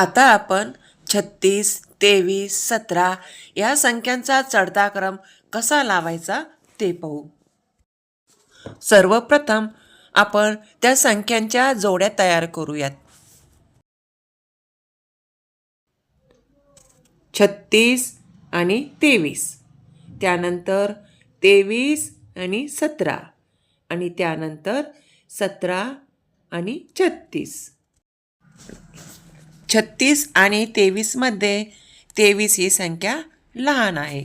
आता आपण छत्तीस तेवीस सतरा या संख्यांचा चढता क्रम कसा लावायचा ते पाहू. सर्वप्रथम आपण त्या संख्यांच्या जोड्या तयार करूयात. छत्तीस आणि तेवीस. त्यानंतर तेवीस आणि सतरा. आणि त्यानंतर सतरा आणि छत्तीस. छत्तीस आणि तेवीसमध्ये तेवीस ही संख्या लहान आहे.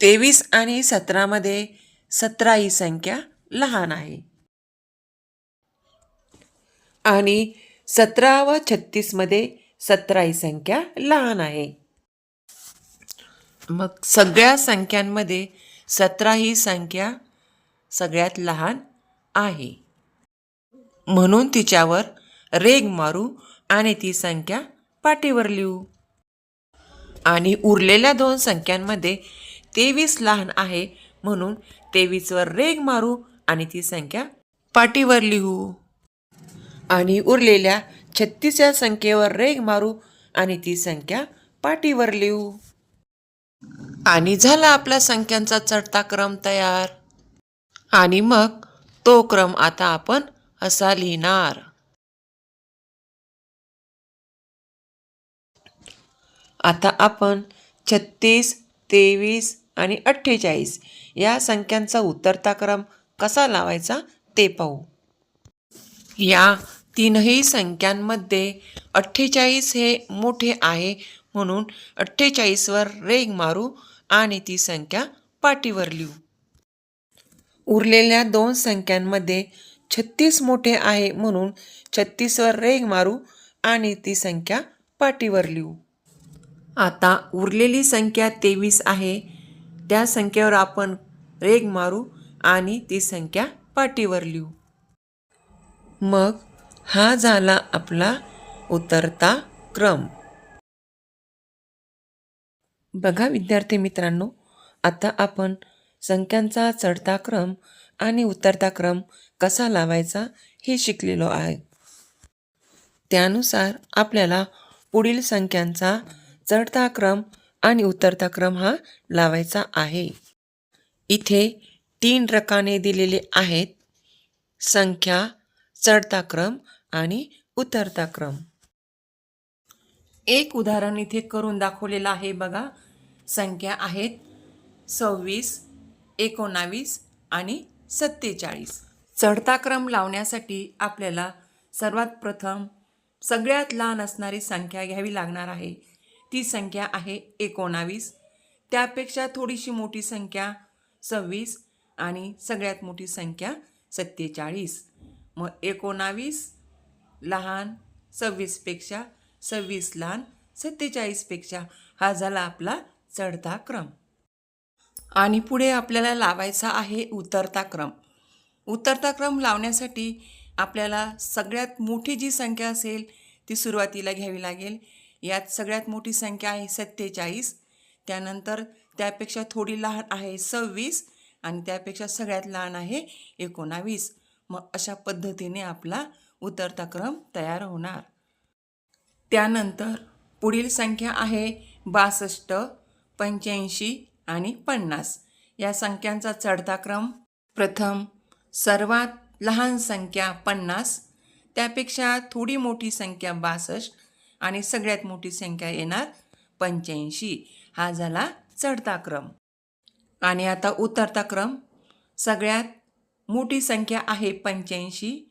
तेवीस आणि सतरामध्ये सतरा ही संख्या लहान आहे. आणि सतरा व छत्तीसमध्ये सतरा ही संख्या लहान आहे. मग सगळ्या संख्यांमध्ये सतरा ही संख्या सगळ्यात लहान आहे. म्हणून तिच्यावर रेग मारू आणि ती संख्या पाटीवर लिहू. आणि उरलेल्या दोन संख्यांमध्ये तेवीस लहान आहे म्हणून तेवीसवर रेग मारू आणि ती संख्या पाटीवर लिहू. आणि उरलेल्या छत्तीस या संख्येवर रेग मारू आणि ती संख्या पाटीवर लिहू. आणि झाला आपला संख्यांचा चढता क्रम तयार. आणि मग तो क्रम आता आपण असा लिहिणार. आता आपण छत्तीस तेवीस आणि अठ्ठेचाळीस या संख्यांचा उतरता क्रम कसा लावायचा ते पाहू. या तीनही संख्यांमध्ये अठ्ठेचाळीस हे मोठे आहे म्हणून अठ्ठेचाळीसवर रेग मारू आणि ती संख्या पाठीवर लिहू. उरलेल्या दोन संख्यांमध्ये छत्तीस मोठे आहे म्हणून छत्तीसवर रेग मारू आणि ती संख्या पाठीवर लिहू. आता उरलेली संख्या तेवीस आहे. त्या संख्येवर आपण रेग मारू आणि ती संख्या पाटीवर लिहू. मग हा झाला आपला उतरता क्रम. बघा विद्यार्थी मित्रांनो आता आपण संख्यांचा चढता क्रम आणि उतरता क्रम कसा लावायचा हे शिकलेलो आहे. त्यानुसार आपल्याला पुढील संख्यांचा चढता क्रम आणि उतरता क्रम हा लावायचा आहे. इथे तीन रकाने दिलेले आहेत. संख्या चढता क्रम आणि उतरता क्रम. एक उदाहरण इथे करून दाखवलेलं आहे बघा. संख्या आहेत सव्वीस एकोणावीस आणि सत्तेचाळीस. चढता क्रम लावण्यासाठी आपल्याला सर्वात प्रथम सगळ्यात लहान असणारी संख्या घ्यावी लागणार आहे. ती संख्या आहे एकोणावीस. त्यापेक्षा थोडीशी मोठी संख्या सव्वीस आणि सगळ्यात मोठी संख्या सत्तेचाळीस. मग एकोणावीस लहान सव्वीसपेक्षा सव्वीस लहान सत्तेचाळीसपेक्षा हा झाला आपला चढता क्रम. आणि पुढे आपल्याला लावायचा आहे उतरता क्रम. उतरता क्रम लावण्यासाठी आपल्याला सगळ्यात मोठी जी संख्या असेल ती सुरुवातीला घ्यावी लागेल. यात सगळ्यात मोठी संख्या आहे सत्तेचाळीस. त्यानंतर त्यापेक्षा थोडी लहान आहे सव्वीस आणि त्यापेक्षा सगळ्यात लहान आहे एकोणावीस. मग अशा पद्धतीने आपला उतरता क्रम तयार होणार. त्यानंतर पुढील संख्या आहे बासष्ट पंच्याऐंशी आणि पन्नास. या संख्यांचा चढता क्रम प्रथम सर्वात लहान संख्या पन्नास. त्यापेक्षा थोडी मोठी संख्या बासष्ट. आणि सगळ्यात मोठी संख्या येणार पंच्याऐंशी. हा झाला चढता क्रम. आणि आता उतरता क्रम. सगळ्यात मोठी संख्या आहे पंच्याऐंशी.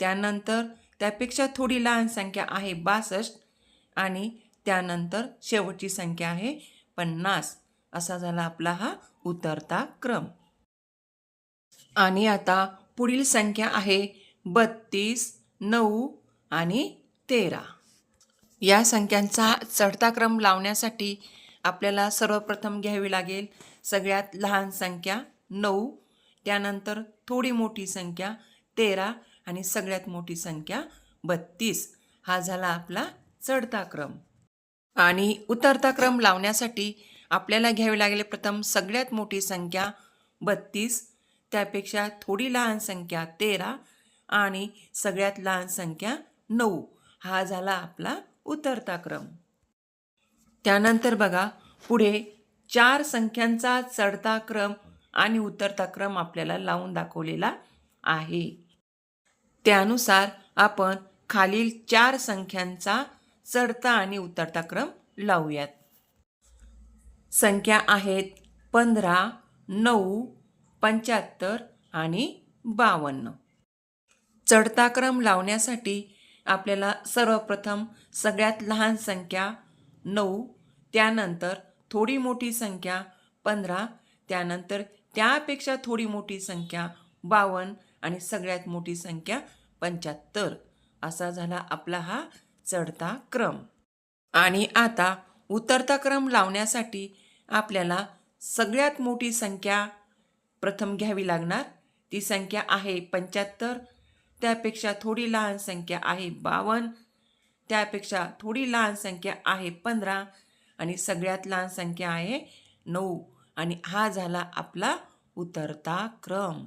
त्यानंतर त्यापेक्षा थोडी लहान संख्या आहे बासष्ट. आणि त्यानंतर शेवटची संख्या आहे पन्नास. असा झाला आपला हा उतरता क्रम. आणि आता पुढील संख्या आहे बत्तीस नऊ आणि तेरा. या संख्यांचा चढता क्रम लावण्यासाठी आपल्याला सर्वप्रथम घ्यावी लागेल सगळ्यात लहान संख्या नऊ त्यानंतर थोडी मोठी संख्या तेरा आणि सगळ्यात मोठी संख्या बत्तीस. हा झाला आपला चढता क्रम. आणि उतरता क्रम लावण्यासाठी आपल्याला घ्यावी लागेल प्रथम सगळ्यात मोठी संख्या बत्तीस त्यापेक्षा थोडी लहान संख्या तेरा आणि सगळ्यात लहान संख्या नऊ. हा झाला आपला उतरता क्रम. त्यानंतर बघा पुढे चार संख्यांचा चढता क्रम आणि उतरता क्रम आपल्याला लावून दाखवलेला आहे. त्यानुसार आपण खालील चार संख्यांचा चढता आणि उतरता क्रम लावूयात. संख्या आहेत पंधरा नऊ पंच्याहत्तर आणि बावन्न. चढता क्रम लावण्यासाठी आपल्याला सर्वप्रथम सगळ्यात लहान संख्या नऊ त्यानंतर थोडी मोठी संख्या पंधरा त्यानंतर त्यापेक्षा थोडी मोठी संख्या बावन्न आणि सगळ्यात मोठी संख्या पंच्याहत्तर. असा झाला आपला हा चढता क्रम. आणि आता उतरता क्रम लावण्यासाठी आपल्याला सगळ्यात मोठी संख्या प्रथम घ्यावी लागणार. ती संख्या आहे पंच्याहत्तर त्यापेक्षा थोडी लहान संख्या आहे बावन्न त्यापेक्षा थोडी लहान संख्या आहे पंधरा आणि सगळ्यात लहान संख्या आहे नऊ. आणि हा झाला आपला उतरता क्रम.